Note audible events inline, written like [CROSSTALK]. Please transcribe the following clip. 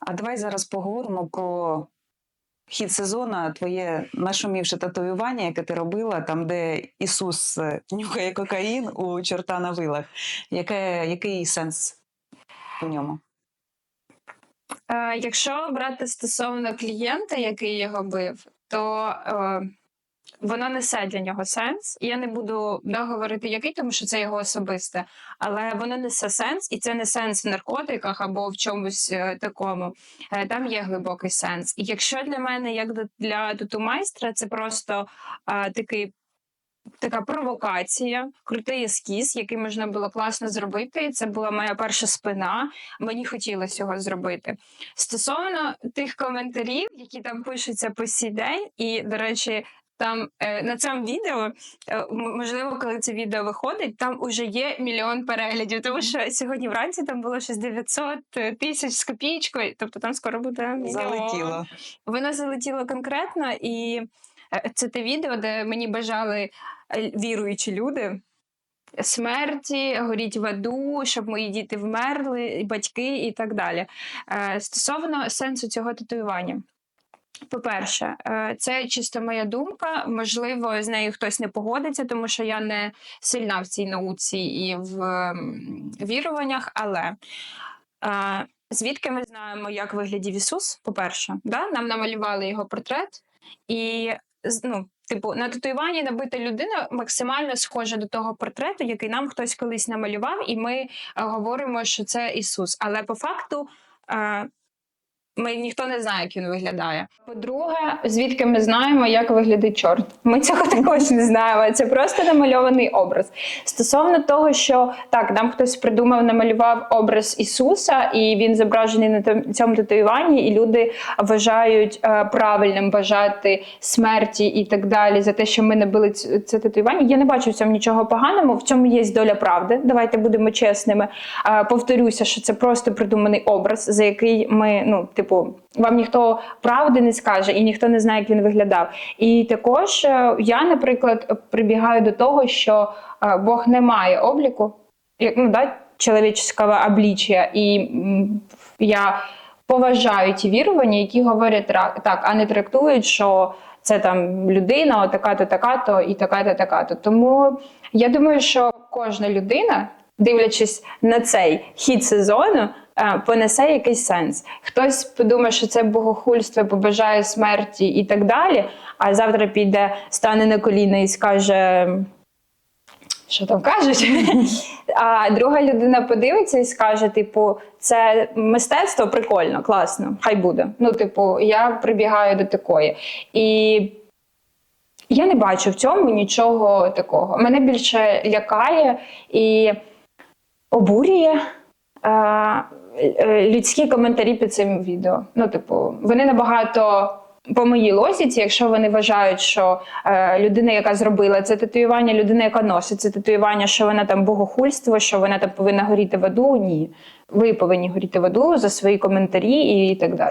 А давай зараз поговоримо про хід сезону, твоє нашумівше татуювання, яке ти робила, там, де Ісус е, нюхає кокаїн у чорта на вилах. Яке, який сенс у ньому? Е, якщо брати стосовно клієнта, який його бив, то е, воно несе для нього сенс. Я не буду да, говорити який, тому що це його особисте, але воно несе сенс, і це не сенс в наркотиках або в чомусь е, такому. Е, там є глибокий сенс. І якщо для мене, як для тату-майстра, це просто е, такий. Така провокація, крутий ескіз, який можна було класно зробити. Це була моя перша спина. Мені хотілося його зробити. Стосовно тих коментарів, які там пишуться по сій день, і, до речі, там е, на цьому відео, е, можливо, коли це відео виходить, там уже є мільйон переглядів, тому що сьогодні вранці там було щось 900 тисяч з копійкою, тобто там скоро буде мільйон. Залетіло. Воно залетіло конкретно, і е, це те відео, де мені бажали е, віруючі люди. Смерті, горіть в аду, щоб мої діти вмерли, і батьки і так далі. Е, Стосовно сенсу цього татуювання. По-перше, е, це чисто моя думка. Можливо, з нею хтось не погодиться, тому що я не сильна в цій науці і в віруваннях. Але е, звідки ми знаємо, як виглядів Ісус? По-перше, да? нам намалювали його портрет, і ну, типу, на татуюванні набита людина максимально схожа до того портрету, який нам хтось колись намалював, і ми е, говоримо, що це Ісус. Але по факту. Ми ніхто не знає, як він виглядає. По-друге, звідки ми знаємо, як виглядає чорт? Ми цього [LAUGHS] також не знаємо. Це просто намальований образ. Стосовно того, що так, нам хтось придумав, намалював образ Ісуса, і він зображений на цьому татуюванні, і люди вважають е, правильним бажати смерті і так далі за те, що ми набили це татуювання. Я не бачу в цьому нічого поганого. В цьому є доля правди. Давайте будемо чесними. Е, повторюся, що це просто придуманий образ, за який ми, ну, типу, вам ніхто правди не скаже, і ніхто не знає, як він виглядав. І також е, я, наприклад, прибігаю до того, що е, Бог не має обліку, як, ну, да, чоловічого обличчя, і я поважаю ті вірування, які говорять так, а не трактують, що це там людина, така-то, така-то і така-то, така-то. Тому я думаю, що кожна людина, дивлячись на цей хід сезону, понесе якийсь сенс. Хтось подумає, що це богохульство, побажає смерті і так далі. А завтра піде, стане на коліна і скаже. Що там кажуть? А друга людина подивиться і скаже: типу, це мистецтво прикольно, класно, хай буде. Ну, типу, я прибігаю до такої. І я не бачу в цьому нічого такого. Мене більше лякає і обурює людські коментарі під цим відео. Ну, типу, вони набагато. По моїй логіці, якщо вони вважають, що е, людина, яка зробила це татуювання, людина, яка носить це татуювання, що вона там богохульство, що вона там повинна горіти в аду, ні. Ви повинні горіти в аду за свої коментарі і так далі.